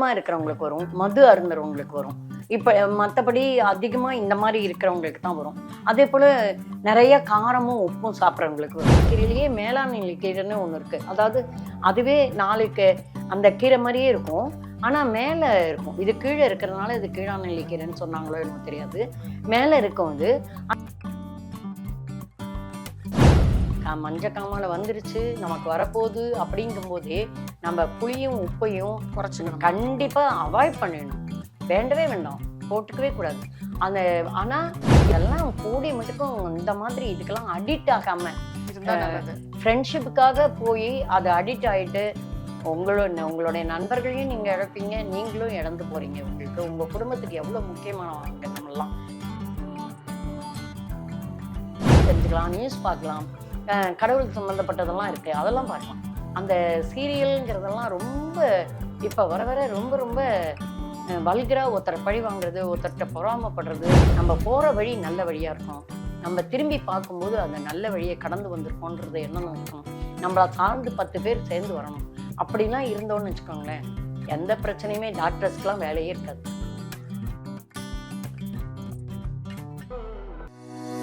பித்தமாக இருக்கிறவங்களுக்கு வரும் மது அருந்துறவங்களுக்கு வரும். இப்போ மற்றபடி அதிகமாக இந்த மாதிரி இருக்கிறவங்களுக்கு தான் வரும். அதே போல் நிறைய காரமும் உப்பும் சாப்பிட்றவங்களுக்கு வரும். கீரையிலேயே மேலாண்மை கீரைன்னு ஒன்று இருக்குது அதாவது அதுவே நாளைக்கு அந்த கீரை மாதிரியே இருக்கும். ஆனால் மேலே இருக்கும். இது கீழே இருக்கிறதுனால இது கீழான கீரைன்னு சொன்னாங்களோ எனக்கு தெரியாது. மேலே இருக்கும் இது. மஞ்ச காமால வந்துருச்சு. நமக்கு வரப்போகுது அப்படிங்கும்போதே நம்ம புளியும் உப்பையும் குறைச்சிக்கணும். கண்டிப்பா அவாய்ட் பண்ணிடணும். வேண்டவே வேண்டாம். போட்டுக்கவே கூடாது. அந்த ஆனா இதெல்லாம் கூடி மட்டுக்கும் இந்த மாதிரி இதுக்கெல்லாம் அடிக்ட் ஆகாம ஃப்ரெண்ட்ஷிப்புக்காக போய் அது அடிக்ட் ஆயிட்டு உங்களோட உங்களுடைய நண்பர்களையும் நீங்க இழப்பீங்க. நீங்களும் இழந்து போறீங்க. உங்களுக்கு உங்க குடும்பத்துக்கு எவ்வளவு முக்கியமானவங்க நம்மலாம் தெரிஞ்சுக்கலாம் நியூஸ் பார்க்கலாம். கடவுள் கடவுளுக்கு சம்மந்தப்பட்டதெல்லாம் இருக்கு. அதெல்லாம் பார்க்கலாம். அந்த சீரியல்ங்கிறதெல்லாம் ரொம்ப இப்போ வர வர ரொம்ப ரொம்ப வல்கிரா ஒருத்தரை பழி வாங்குறது ஒருத்தர்கிட்ட பொறாமப்படுறது நம்ம போகிற வழி நல்ல வழியாக இருக்கும். நம்ம திரும்பி பார்க்கும்போது அந்த நல்ல வழியை கடந்து வந்திருக்கோன்றது என்ன இருக்கும். நம்மளை சார்ந்து பத்து பேர் சேர்ந்து வரணும். அப்படிலாம் இருந்தோன்னு வச்சுக்கோங்களேன். எந்த பிரச்சனையுமே டாக்டர்ஸ்க்குலாம் வேலையே இருக்காது.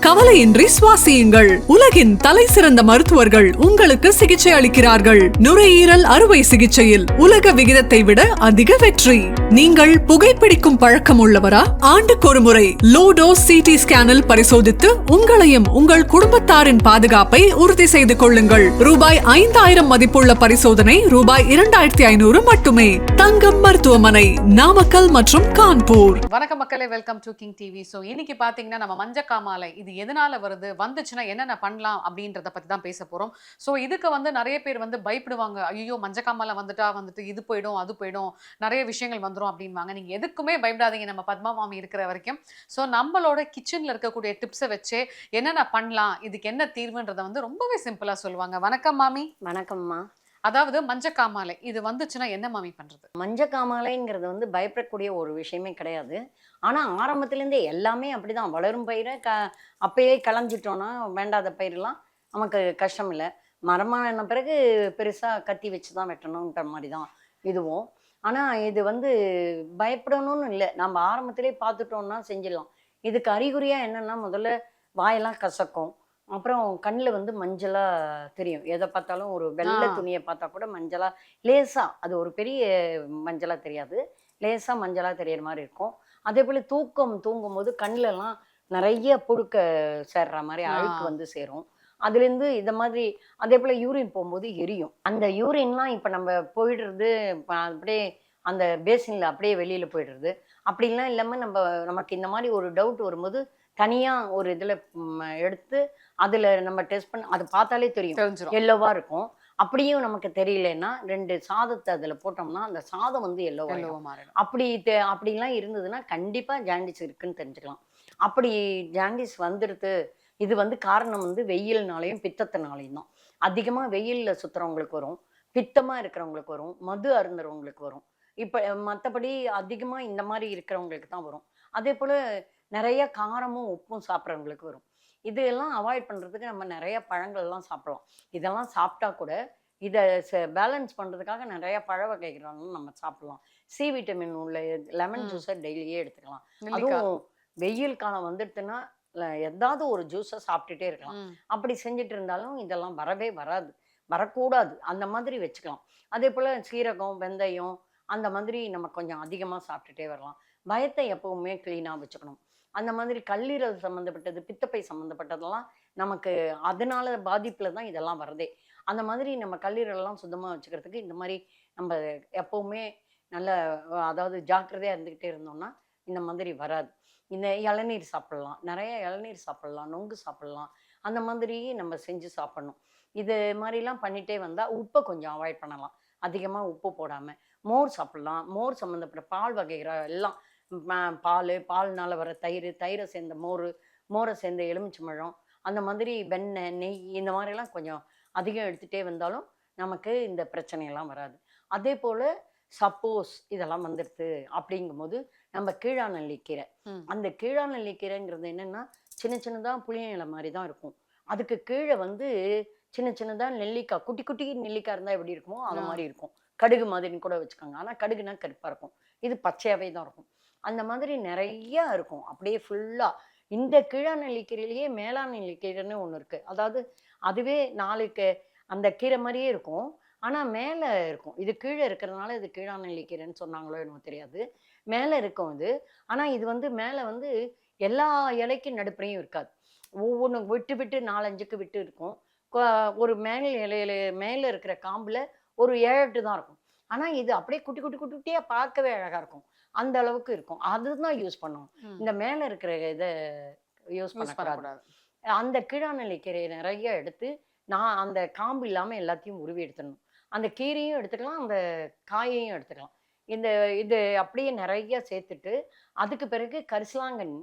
கவலையின்றி சுவாசியுங்கள். உலகின் தலை சிறந்த மருத்துவர்கள் உங்களுக்கு சிகிச்சை அளிக்கிறார்கள். நுரையீரல் அறுவை சிகிச்சையில் உலக விகிதத்தை விட அதிக வெற்றி. நீங்கள் புகைப்பிடிக்கும் பழக்கம் உள்ளவரா ஆண்டுக்கு ஒரு முறை லோடோ சிடி ஸ்கேனில் பரிசோதித்து உங்களையும் உங்கள் குடும்பத்தாரின் பாதுகாப்பை உறுதி செய்து கொள்ளுங்கள். ரூபாய் ஐந்தாயிரம் மதிப்புள்ள பரிசோதனை ரூபாய் இரண்டாயிரத்தி ஐநூறு மட்டுமே. தங்கம் மருத்துவமனை நாமக்கல் மற்றும் கான்பூர். வணக்கம் மக்களே welcome to King TV so இன்னைக்கு பாத்தீங்கன்னா நம்ம மஞ்ச காமாலை இது எதனால வருது வந்துச்சுன்னா என்னென்ன பண்ணலாம் அப்படின்றத பத்தி தான் பேச போறோம். ஸோ இதுக்கு வந்து நிறைய பேர் வந்து பயப்படுவாங்க. ஐயோ மஞ்ச காமாலை வந்துட்டா வந்துட்டு இது போயிடும் அது போயிடும். நிறைய விஷயங்கள் வந்து வந்துடும் அப்படின்வாங்க நீங்கள் எதுக்குமே பயப்படாதீங்க. நம்ம பத்மா மாமி இருக்கிற வரைக்கும். ஸோ நம்மளோட கிச்சனில் இருக்கக்கூடிய டிப்ஸை வச்சு என்னென்ன பண்ணலாம் இதுக்கு என்ன தீர்வுன்றதை வந்து ரொம்பவே சிம்பிளாக சொல்லுவாங்க. வணக்கம் மாமி. வணக்கம்மா. அதாவது மஞ்ச காமாலை இது வந்துச்சுன்னா என்ன மாமி பண்ணுறது மஞ்ச காமாலைங்கிறது வந்து பயப்படக்கூடிய ஒரு விஷயமே கிடையாது. ஆனால் ஆரம்பத்துலேருந்தே எல்லாமே அப்படிதான். வளரும் பயிரை க அப்பயே களைஞ்சிட்டோன்னா வேண்டாத பயிரெல்லாம் நமக்கு கஷ்டம் இல்லை மரமான பிறகு பெருசாக கத்தி வச்சு தான் வெட்டணுன்ற மாதிரி தான் இதுவும். ஆனால் இது வந்து பயப்படணும்னு இல்லை. நம்ம ஆரம்பத்திலே பார்த்துட்டோம்னா செஞ்சிடலாம். இதுக்கு அறிகுறியாக என்னென்னா முதல்ல வாயெல்லாம் கசக்கும். அப்புறம் கண்ணில் வந்து மஞ்சளாக தெரியும். எதை பார்த்தாலும் ஒரு வெள்ளை. துணியை பார்த்தா கூட மஞ்சளாக லேசாக அது ஒரு பெரிய மஞ்சளாக தெரியாது. லேசாக மஞ்சளாக தெரியற மாதிரி இருக்கும். அதே போல் தூக்கம் தூங்கும்போது கண்ணிலலாம் நிறைய புழுக்க சேர்ற மாதிரி. அழுக்கு வந்து சேரும். அதுலேருந்து இந்த மாதிரி அதே போல் யூரின் போகும்போது எரியும். அந்த யூரின்லாம் இப்போ நம்ம போயிடுறது அப்படியே அந்த பேசினில் அப்படியே வெளியில் போயிடுறது. அப்படிலாம் இல்லாமல் நம்ம நமக்கு இந்த மாதிரி ஒரு டவுட் வரும்போது தனியாக ஒரு இதில் எடுத்து அதில் நம்ம டெஸ்ட் பண்ணி அது பார்த்தாலே தெரியும். தெரிஞ்சிடும் எல்லோவா இருக்கும். அப்படியும் நமக்கு தெரியலன்னா ரெண்டு சாதத்தை அதில் போட்டோம்னா அந்த சாதம் வந்து எல்லோவா மாறிடும். அப்படி தெ- அப்படிலாம் இருந்ததுன்னா கண்டிப்பாக ஜாண்டிஸ் இருக்குன்னு தெரிஞ்சுக்கலாம். அப்படி ஜாண்டிஸ் வந்துடுது இது வந்து காரணம் வந்து வெயில்னாலையும் பித்தத்தினாலையும் தான். அதிகமாக வெயிலில் சுற்றுறவங்களுக்கு வரும் பித்தமாக இருக்கிறவங்களுக்கு வரும் மது அருந்துறவங்களுக்கு வரும். இப்போ மற்றபடி அதிகமாக இந்த மாதிரி இருக்கிறவங்களுக்கு தான் வரும். அதே போல் நிறைய காரமும் உப்பும் சாப்பிட்றவங்களுக்கு வரும். இதெல்லாம் அவாய்ட் பண்ணுறதுக்கு நம்ம நிறைய பழங்கள்லாம் சாப்பிடலாம். இதெல்லாம் சாப்பிட்டா கூட இதை பேலன்ஸ் பண்ணுறதுக்காக நிறைய பழ வகைகள்லாம் நம்ம சாப்பிடலாம். சி விட்டமின் உள்ள லெமன். ஜூஸை டெய்லியே எடுத்துக்கலாம். அதுவும் வெயில் காலம் வந்துடுதுன்னா ஏதாவது ஒரு ஜூஸை சாப்பிட்டுட்டே இருக்கலாம். அப்படி செஞ்சுட்டு இருந்தாலும் இதெல்லாம் வரவே வராது. வரக்கூடாது. அந்த மாதிரி வச்சுக்கலாம். அதே போல் சீரகம் வெந்தயம் அந்த மாதிரி நம்ம கொஞ்சம் அதிகமாக சாப்பிட்டுட்டே வரலாம். பயத்தை எப்பவுமே க்ளீனாக வச்சுக்கணும். அந்த மாதிரி கல்லீரல் சம்மந்தப்பட்டது பித்தப்பை சம்மந்தப்பட்டதெல்லாம் நமக்கு அதனால பாதிப்பில் தான் இதெல்லாம் வருதே. அந்த மாதிரி நம்ம கல்லீரலெல்லாம் சுத்தமாக வச்சுக்கிறதுக்கு இந்த மாதிரி நம்ம எப்பவுமே நல்ல அதாவது ஜாக்கிரதையாக இருந்துக்கிட்டே இருந்தோம்னா இந்த மாதிரி வராது. இந்த இளநீர் சாப்பிடலாம் நிறைய இளநீர் சாப்பிடலாம் நொங்கு சாப்பிடலாம் அந்த மாதிரி நம்ம செஞ்சு சாப்பிடணும். இது மாதிரிலாம் பண்ணிகிட்டே வந்தால் உப்பை கொஞ்சம் அவாய்ட் பண்ணலாம். அதிகமாக உப்பு போடாமல் மோர் சாப்பிடலாம். மோர் சம்மந்தப்பட்ட பால் வகைகள் எல்லாம் பால் பால்னால் வர தயிர் தயிரை சேர்ந்த மோர் மோரை சேர்ந்த எலுமிச்சம்பழம் அந்த மாதிரி வெண்ணெய் நெய் இந்த மாதிரிலாம் கொஞ்சம் அதிகம் எடுத்துகிட்டே வந்தாலும் நமக்கு இந்த பிரச்சனையெல்லாம் வராது. அதே போல் சப்போஸ் இதெல்லாம் வந்துடுது அப்படிங்கும்போது நம்ம கீழாநெல்லிக்கீரை. அந்த கீழாநெல்லிக்கீரைங்கிறது என்னென்னா சின்ன சின்னதாக புளிய இலை மாதிரி தான் இருக்கும். அதுக்கு கீழே வந்து சின்ன சின்னதாக நெல்லிக்காய் குட்டி குட்டி நெல்லிக்காய் இருந்தால் எப்படி இருக்குமோ அது. மாதிரி இருக்கும். கடுகு மாதிரின்னு கூட வச்சுக்கோங்க. ஆனால் கடுகுனா கருப்பாக இருக்கும். இது பச்சையாகவே தான் இருக்கும். அந்த மாதிரி நிறைய இருக்கும். அப்படியே ஃபுல்லாக இந்த கீழா நெல்லிக்கீரையிலேயே மேலா நெல்லிக்கீரைன்னு ஒன்று இருக்குது அதாவது அதுவே நாளுக்கு அந்த கீரை மாதிரியே இருக்கும். ஆனால் மேலே இருக்கும். இது கீழே இருக்கிறதுனால இது கீழா நெல்லிக்கீரைன்னு சொன்னாங்களோ என்னமோ தெரியாது. மேலே இருக்கும் இது ஆனால் இது வந்து மேலே வந்து எல்லா இலைக்கும் நடுப்புறையும் இருக்காது. ஒவ்வொன்று விட்டு விட்டு நாலஞ்சுக்கு விட்டு இருக்கும். ஒரு மேல் இலையில மேலே இருக்கிற காம்பில் ஒரு ஏழு எட்டு தான் இருக்கும். ஆனால் இது அப்படியே குட்டி குட்டி குட்டி குட்டியாக பார்க்கவே அழகாக இருக்கும். அந்த அளவுக்கு இருக்கும். அதுதான் யூஸ் பண்ணுவோம். ம். இந்த மேலே இருக்கிற இதை யூஸ் பண்ணக்கூடாது. அந்த கீழாநெல்லி கீரையை நிறைய எடுத்து நான் அந்த காம்பு இல்லாமல் எல்லாத்தையும் உருவி எடுத்துடணும். அந்த கீரையும் எடுத்துக்கலாம் அந்த காயையும் எடுத்துக்கலாம். இந்த இது அப்படியே நிறைய சேர்த்துட்டு அதுக்கு பிறகு கரிசலாங்கன்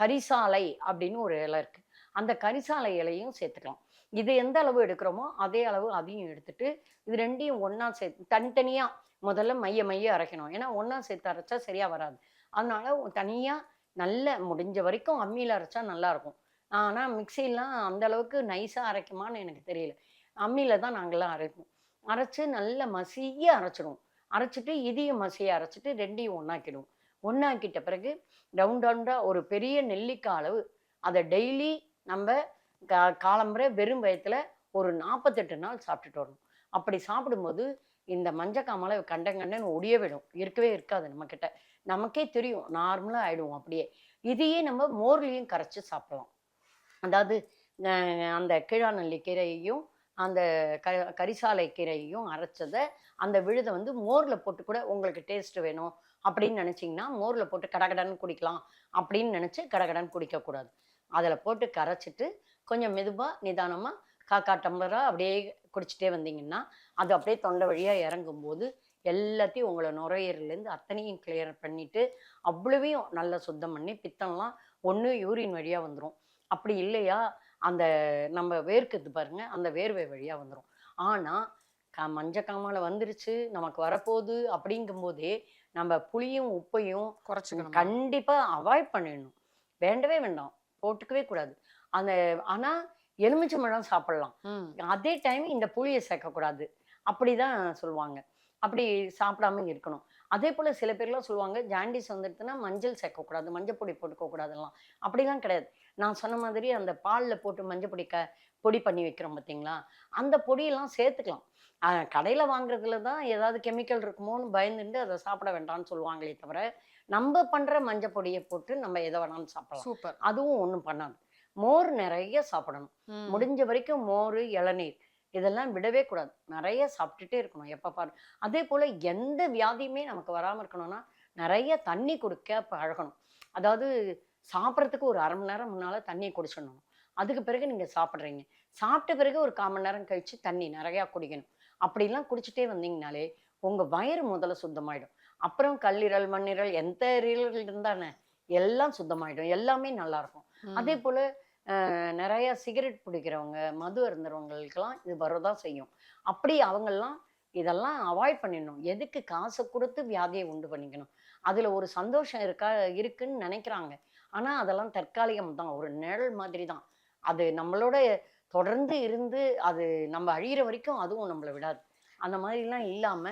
கரிசாலை அப்படின்னு ஒரு இலை இருக்குது அந்த கரிசாலை இலையும் சேர்த்துக்கலாம். இது எந்த அளவு எடுக்கிறோமோ அதே அளவு அதையும் எடுத்துட்டு இது ரெண்டையும் ஒன்றா சேர்த்து தனித்தனியாக முதல்ல மைய மைய அரைக்கணும். ஏன்னா ஒன்றா சேர்த்து அரைச்சா சரியாக வராது. அதனால் தனியாக நல்ல முடிஞ்ச வரைக்கும் அம்மியில் அரைச்சா நல்லாயிருக்கும். ஆனால் மிக்சிலாம் அந்த அளவுக்கு நைஸாக அரைக்குமான்னு எனக்கு தெரியல. அம்மியில் தான் நாங்கள்லாம் அரைப்போம். அரைச்சி நல்ல மசிய அரைச்சிடுவோம். அரைச்சிட்டு இதையும் மசையை அரைச்சிட்டு ரெண்டையும் ஒன்றாக்கிடுவோம் ஒன்றாக்கிட்ட பிறகு ரவுண்ட் ரவுண்டாக ஒரு பெரிய நெல்லிக்காய் அளவு அதை டெய்லி நம்ம கா காலம்புற வெறும் வயத்தில் ஒரு நாற்பத்தெட்டு நாள் சாப்பிட்டுட்டு வரணும். அப்படி சாப்பிடும்போது இந்த மஞ்சக்காமலை கண்டங்கண்டன்னு ஒடிய விடும். இருக்கவே இருக்காது நம்மக்கிட்ட. நமக்கே தெரியும். நார்மலாக ஆகிடுவோம் அப்படியே. இதையே நம்ம மோர்லேயும் கரைச்சி சாப்பிடலாம். அதாவது அந்த கீழாநெல்லி கீரையையும் அந்த க கரிசாலை கீரையும் அரைச்சதை அந்த விழுதை வந்து மோரில் போட்டு கூட உங்களுக்கு டேஸ்ட் வேணும். அப்படின்னு நினச்சிங்கன்னா மோரில் போட்டு கடகடன்னு குடிக்கலாம். அப்படின்னு நினச்சி கடகடன்னு குடிக்கக்கூடாது. அதில் போட்டு கரைச்சிட்டு கொஞ்சம் மெதுவாக நிதானமாக காக்கா டம்ளராக அப்படியே குடிச்சிட்டே வந்தீங்கன்னா அது அப்படியே தொண்டை வழியாக இறங்கும்போது எல்லாத்தையும் உங்களை நுரையீரலேருந்து அத்தனையும் கிளியர் பண்ணிவிட்டு அவ்வளவையும் நல்லா சுத்தம் பண்ணி பித்தம்லாம் ஒன்று யூரின் வழியாக வந்துடும் அப்படி இல்லையா? அந்த நம்ம வேர்க்குது பாருங்க அந்த வேர்வை வழியாக வந்துடும் ஆனால் க மஞ்சக்காமலை வந்துருச்சு நமக்கு வரப்போகுது அப்படிங்கும்போதே நம்ம புளியும் உப்பையும் குறைச்சிக்கணும்? கண்டிப்பா அவாய்ட் பண்ணிடணும். வேண்டவே வேண்டாம். போட்டுக்கவே கூடாது. அந்த ஆனா எலுமிச்சம்பழம் சாப்பிடலாம். ம். அதே டைம் இந்த புளியை சேர்க்கக்கூடாது. அப்படிதான் சொல்லுவாங்க. அப்படி சாப்பிடாம இருக்கணும். அதே போல சில பேர்லாம் சொல்லுவாங்க ஜாண்டிஸ் வந்துடுதுன்னா மஞ்சள் சேர்க்கக்கூடாது மஞ்சள் பொடி போட்டுக்க கூடாதுலாம் அப்படிலாம் கிடையாது. நான் சொன்ன மாதிரி அந்த பாலில் போட்டு மஞ்சள் பொடி க பொடி பண்ணி வைக்கிறோம் பார்த்தீங்களா அந்த பொடியெல்லாம் சேர்த்துக்கலாம். கடையில வாங்குறதுல தான் ஏதாவது கெமிக்கல் இருக்குமோன்னு பயந்துட்டு அதை சாப்பிட வேண்டாம்னு சொல்லுவாங்களே தவிர நம்ம பண்ற மஞ்சள் பொடியை போட்டு நம்ம எதை வேணாலும் சாப்பிடலாம். சூப்பர். அதுவும் ஒன்றும் பண்ணாது. மோர் நிறைய சாப்பிடணும். முடிஞ்ச வரைக்கும் மோர் இளநீர் இதெல்லாம் விடவே கூடாது. நிறைய சாப்பிட்டுட்டே இருக்கணும் எப்போ பாரு. அதே போல் எந்த வியாதியுமே நமக்கு வராமல் இருக்கணும்னா நிறைய தண்ணி குடிக்க பழகணும். அதாவது சாப்பிட்றதுக்கு ஒரு அரை மணி நேரம் முன்னால் தண்ணி குடிச்சிடணும். அதுக்கு பிறகு நீங்கள் சாப்பிட்றீங்க. சாப்பிட்ட பிறகு ஒரு கால் மணி நேரம் கழித்து தண்ணி நிறையா குடிக்கணும். அப்படிலாம் குடிச்சிட்டே வந்தீங்கனாலே உங்கள் வயிறு முதல்ல சுத்தமாயிடும். அப்புறம் கல்லீரல் மண்ணீரல் எந்த ஈரல்கள் இருந்தானே எல்லாம் சுத்தமாயிடும். எல்லாமே நல்லா இருக்கும் ம். அதே போல நிறைய சிகரெட் பிடிக்கிறவங்க மது அருந்துறவங்களுக்கெல்லாம் இது வரதான் செய்யும். அப்படி அவங்கெல்லாம் இதெல்லாம் அவாய்ட் பண்ணிடணும். எதுக்கு காசை கொடுத்து வியாதியை உண்டு பண்ணிக்கணும்? அதுல ஒரு சந்தோஷம் இருக்கா இருக்குன்னு நினைக்கிறாங்க. ஆனா அதெல்லாம் தற்காலிகம் தான். ஒரு நிழல் மாதிரி தான். அது நம்மளோட தொடர்ந்து இருந்து அது நம்ம அழியிற வரைக்கும் அதுவும் நம்மளை விடாது. அந்த மாதிரிலாம் இல்லாம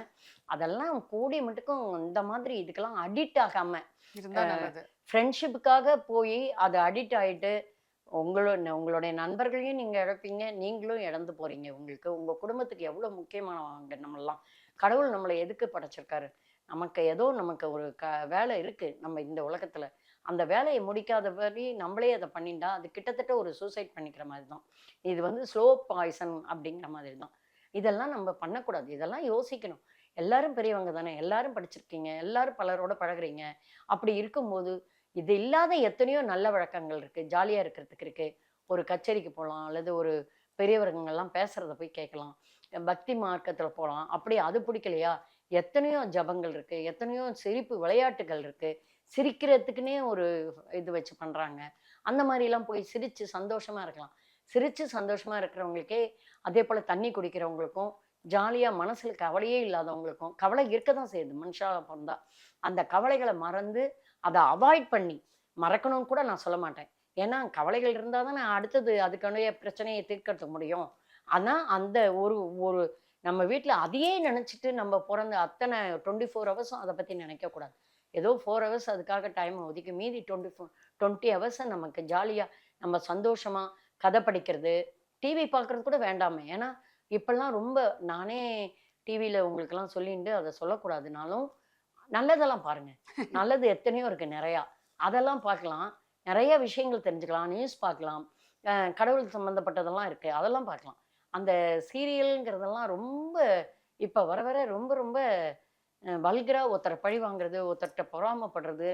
அதெல்லாம் கூடிய மட்டுக்கும் இந்த மாதிரி இதுக்கெல்லாம் அடிக்ட் ஆகாம ஃப்ரெண்ட்ஷிப்புக்காக போய் அது அடிக்ட் ஆயிட்டு உங்களோட உங்களுடைய நண்பர்களையும் நீங்க இழப்பீங்க. நீங்களும் இழந்து போறீங்க. உங்களுக்கு உங்க குடும்பத்துக்கு எவ்வளவு முக்கியமானவங்க நம்மெல்லாம். கடவுள் நம்மளை எதுக்கு படைச்சிருக்காரு? நமக்கு ஏதோ நமக்கு ஒரு க வேலை இருக்குது நம்ம இந்த உலகத்தில். அந்த வேலையை முடிக்காத வரி நம்மளே அதை பண்ணிட்டா அது கிட்டத்தட்ட ஒரு சூசைட் பண்ணிக்கிற மாதிரி தான். இது வந்து ஸ்லோ பாய்சன் அப்படிங்கிற மாதிரி தான். இதெல்லாம் நம்ம பண்ணக்கூடாது. இதெல்லாம் யோசிக்கணும். எல்லாரும் பெரியவங்க தானே. எல்லாரும் படிச்சிருக்கீங்க. எல்லாரும் பலரோட பழகுறீங்க. அப்படி இருக்கும்போது இது இல்லாத எத்தனையோ நல்ல வழக்கங்கள் இருக்குது ஜாலியாக இருக்கிறதுக்கு இருக்குது ஒரு கச்சேரிக்கு போகலாம். அல்லது ஒரு பெரியவர்கள்லாம் பேசுகிறத போய் கேட்கலாம். பக்தி மார்க்கத்தில் போகலாம். அப்படி அது பிடிக்கலையா? எத்தனையோ ஜபங்கள் இருக்கு எத்தனையோ சிரிப்பு விளையாட்டுகள் இருக்கு. சிரிக்கிறதுக்குன்னே ஒரு இது வச்சு பண்றாங்க. அந்த மாதிரிலாம் போய் சிரிச்சு சந்தோஷமா இருக்கலாம். சிரிச்சு சந்தோஷமா இருக்கிறவங்களுக்கே அதே போல தண்ணி குடிக்கிறவங்களுக்கும் ஜாலியா மனசுல கவலையே இல்லாதவங்களுக்கும் கவலை இருக்க தான் செய்யுது. மனுஷா பிறந்தா அந்த கவலைகளை மறந்து அதை அவாய்ட் பண்ணி மறக்கணும்னு கூட நான் சொல்ல மாட்டேன். ஏன்னா கவலைகள் இருந்தால் தான் நான் அடுத்தது அதுக்கான பிரச்சனையை தீர்க்கறதுக்கு முடியும். ஆனால் அந்த ஒரு ஒரு நம்ம வீட்டில் அதையே நினச்சிட்டு நம்ம பிறந்த அத்தனை டுவெண்ட்டி ஃபோர் ஹவர்ஸும் அதை பற்றி நினைக்கக்கூடாது ஏதோ ஃபோர் ஹவர்ஸ் அதுக்காக டைம் ஒதுக்கி மீதி டுவெண்ட்டி ஃபோர் டுவெண்ட்டி ஹவர்ஸை நமக்கு ஜாலியாக நம்ம சந்தோஷமாக கதை படிக்கிறது டிவி பார்க்குறது கூட வேண்டாமே. ஏன்னா இப்போல்லாம் ரொம்ப நானே டிவியில் உங்களுக்கெல்லாம் சொல்லிட்டு அதை சொல்லக்கூடாதுனாலும் நல்லதெல்லாம் பாருங்கள் நல்லது எத்தனையோ இருக்குது நிறையா. அதெல்லாம் பார்க்கலாம். நிறைய விஷயங்கள் தெரிஞ்சுக்கலாம். நியூஸ் பார்க்கலாம். கடவுள் சம்மந்தப்பட்டதெல்லாம் இருக்குது அதெல்லாம் பார்க்கலாம். அந்த சீரியலுங்கிறதெல்லாம் ரொம்ப இப்போ வர வர ரொம்ப ரொம்ப வல்கரா ஒருத்தரை பழி வாங்குறது ஒருத்தர்கிட்ட பொறாமப்படுறது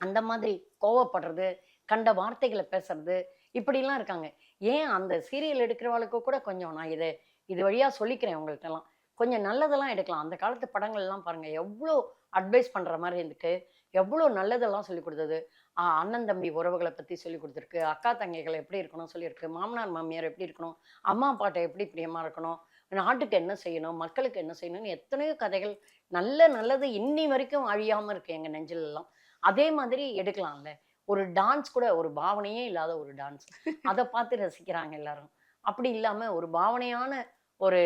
அந்த மாதிரி கோவப்படுறது கண்ட வார்த்தைகளை பேசுறது இப்படிலாம் இருக்காங்க. ஏன் அந்த சீரியல் எடுக்கிறவளுக்கு கூட கொஞ்சம் நான் இதை இது வழியாக சொல்லிக்கிறேன் உங்கள்கிட்டலாம் கொஞ்சம் நல்லதெல்லாம் எடுக்கலாம். அந்த காலத்து படங்கள்லாம் பாருங்கள் எவ்வளோ அட்வைஸ் பண்ணுற மாதிரி இருந்துட்டு எவ்வளோ நல்லதெல்லாம் சொல்லி கொடுத்தது. அண்ணன் தம்பி உறவுகளை பற்றி சொல்லி கொடுத்துருக்கு. அக்கா தங்கைகளை எப்படி இருக்கணும் சொல்லியிருக்கு. மாமனார் மாமியார் எப்படி இருக்கணும்? அம்மா அப்பாட்ட எப்படி பிரியமாக இருக்கணும்? நாட்டுக்கு என்ன செய்யணும்? மக்களுக்கு என்ன செய்யணும்னு எத்தனையோ கதைகள் நல்ல நல்லது இன்னி வரைக்கும் அழியாமல் இருக்கு எங்கள் நெஞ்சிலெல்லாம். அதே மாதிரி எடுக்கலாம்ல. ஒரு டான்ஸ் கூட ஒரு பாவனையே இல்லாத ஒரு டான்ஸ் அதை பார்த்து ரசிக்கிறாங்க எல்லாரும். அப்படி இல்லாமல் ஒரு பாவனையான ஒரு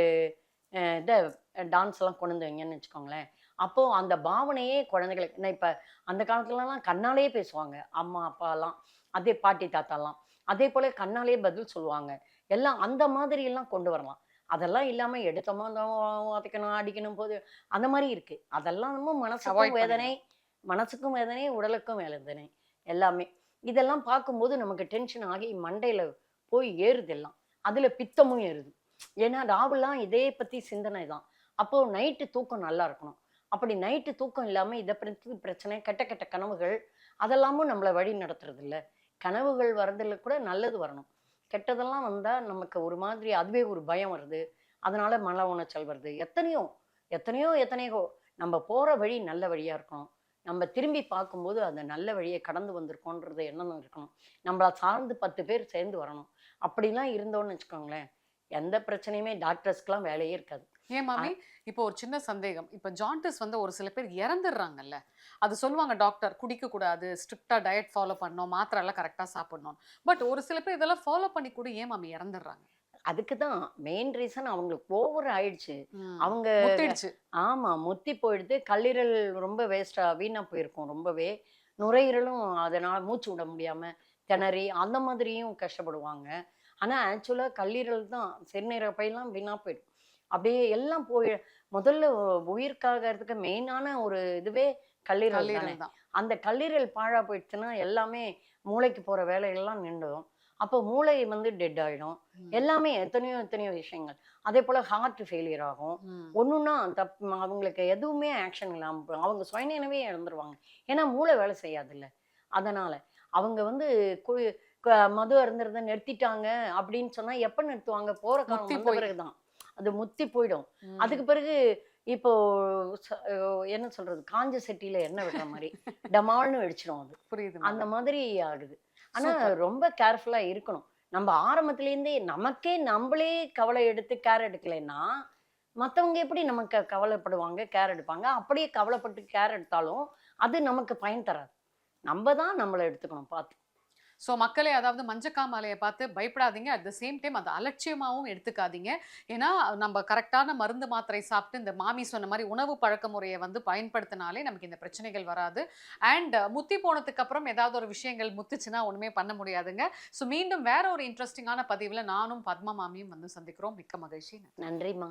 இதை டான்ஸ் எல்லாம் கொண்டு வந்து வைங்கன்னு வச்சுக்கோங்களேன். அப்போ அந்த பாவனையே குழந்தைகளுக்கு நான் இப்போ அந்த காலத்துலலாம் கண்ணாலே பேசுவாங்க. அம்மா அப்பாலாம் அதே பாட்டி தாத்தாலாம். அதே போல கண்ணாலே பதில் சொல்லுவாங்க. எல்லாம் அந்த மாதிரி எல்லாம் கொண்டு வரலாம். அதெல்லாம் இல்லாமல் எடுத்தோமா உதைக்கணும் அடிக்கணும் போது அந்த மாதிரி இருக்கு. அதெல்லாம் நம்ம மனசுக்கும். வேதனை மனசுக்கும் வேதனை உடலுக்கும் வேதனை எல்லாமே. இதெல்லாம் பார்க்கும்போது நமக்கு டென்ஷன் ஆகி மண்டையில போய் ஏறுது எல்லாம். அதுல பித்தமும் ஏறுது. ஏன்னா ராவுலாம் இதே பத்தி சிந்தனை தான். அப்போ நைட்டு தூக்கம் நல்லா இருக்கணும். அப்படி நைட்டு தூக்கம் இல்லாமல் இதை பிரச்சனை பிரச்சனை கெட்ட கெட்ட கனவுகள் அதெல்லாமும் நம்மளை வழி நடத்துறது இல்லை கனவுகள் வர்றதில் கூட நல்லது வரணும். கெட்டதெல்லாம் வந்தால் நமக்கு ஒரு மாதிரி அதுவே ஒரு பயம் வருது. அதனால மன உணச்சல் வருது. எத்தனையோ எத்தனையோ எத்தனையோ நம்ம போகிற வழி நல்ல வழியாக இருக்கணும் நம்ம திரும்பி பார்க்கும்போது அந்த நல்ல வழியை கடந்து வந்திருக்கோன்றது எண்ணம் இருக்கணும். நம்மளை சார்ந்து பத்து பேர் சேர்ந்து வரணும். அப்படிலாம் இருந்தோன்னு வச்சுக்கோங்களேன். எந்த பிரச்சனையுமே டாக்டர்ஸ்க்குலாம் வேலையே இருக்காது. ஏன் மாமி இப்போ ஒரு சின்ன சந்தேகம். இப்போ ஜாண்டிஸ் வந்து ஒரு சில பேர் இறந்துடுறாங்கல்ல. அது சொல்லுவாங்க டாக்டர் குடிக்க கூடாது ஸ்ட்ரிக்டா டயட் ஃபாலோ பண்ணணும். மாத்திரை எல்லாம் கரெக்டா சாப்பிடணும். பட் ஒரு சில பேர் இதெல்லாம் ஃபாலோ பண்ணி கூட ஏன் மாமி இறந்துடுறாங்க? அதுக்கு தான் மெயின் ரீசன் அவங்களுக்கு ஓவர் ஆயிடுச்சு. அவங்க ஆமா முத்தி போயிடுது. கல்லீரல் ரொம்ப வேஸ்டா வீணா போயிருக்கும் ரொம்பவே. நுரையீரலும் அதனால மூச்சு விட முடியாம திணறி அந்த மாதிரியும் கஷ்டப்படுவாங்க. ஆனா ஆக்சுவலா கல்லீரல் தான் சிறுநீரப்பையெல்லாம் வீணா போயிடும். அப்படியே எல்லாம் போய் முதல்ல உயிர்க்காகிறதுக்கு மெயினான ஒரு இதுவே கல்லீரல் தானே. அந்த கல்லீரல் பாழா போயிடுச்சுன்னா எல்லாமே மூளைக்கு போற வேலைகள்லாம் நின்றுடும். அப்போ மூளை வந்து டெட் ஆயிடும். எல்லாமே எத்தனையோ எத்தனையோ விஷயங்கள். அதே போல ஹார்ட் ஃபெயிலியர் ஆகும். ம். ஒண்ணுன்னா தப் அவங்களுக்கு எதுவுமே ஆக்ஷன் இல்லாமல். அவங்க சுயநினைவே இழந்துருவாங்க. ஏன்னா மூளை வேலை செய்யாதுல்ல. அதனால அவங்க வந்து மது அருந்துறத நிறுத்திட்டாங்க அப்படின்னு சொன்னா எப்ப நிறுத்துவாங்க? போற காலம். பிறகுதான். அது முத்தி போயிடும். அதுக்கு பிறகு இப்போ என்ன சொல்றது? காஞ்ச செட்டியில எண்ணெய் விடுற மாதிரி. டமால்னு வெடிச்சிடும் அது. புரியுது அந்த. மாதிரி ஆகுது. ஆனா. ரொம்ப கேர்ஃபுல்லா இருக்கணும். நம்ம ஆரம்பத்திலேருந்தே நமக்கே நம்மளே கவலை எடுத்து கேர் எடுக்கலைன்னா மத்தவங்க எப்படி நமக்கு கவலைப்படுவாங்க கேர் எடுப்பாங்க? அப்படியே கவலைப்பட்டு கேர் எடுத்தாலும் அது நமக்கு பயன் தராது. நம்ம தான் நம்மளை எடுத்துக்கணும் பார்த்து. ஸோ மக்களே அதாவது மஞ்சக்காமாலையை பார்த்து பயப்படாதீங்க. அட் த சேம் டைம் அதை அலட்சியமாகவும் எடுத்துக்காதீங்க. ஏன்னா நம்ம கரெக்டான மருந்து மாத்திரை சாப்பிட்டு இந்த மாமி சொன்ன மாதிரி உணவு பழக்க முறையை வந்து பயன்படுத்தினாலே நமக்கு இந்த பிரச்சனைகள் வராது. அண்ட் முத்தி போனதுக்கு அப்புறம் ஏதாவது ஒரு விஷயங்கள் முத்துச்சுன்னா ஒன்றுமே பண்ண முடியாதுங்க. ஸோ மீண்டும் வேற ஒரு இன்ட்ரெஸ்டிங்கான பதிவில் நானும் பத்மா மாமியும் வந்து சந்திக்கிறோம். மிக்க மகிழ்ச்சி. நன்றிம்மா.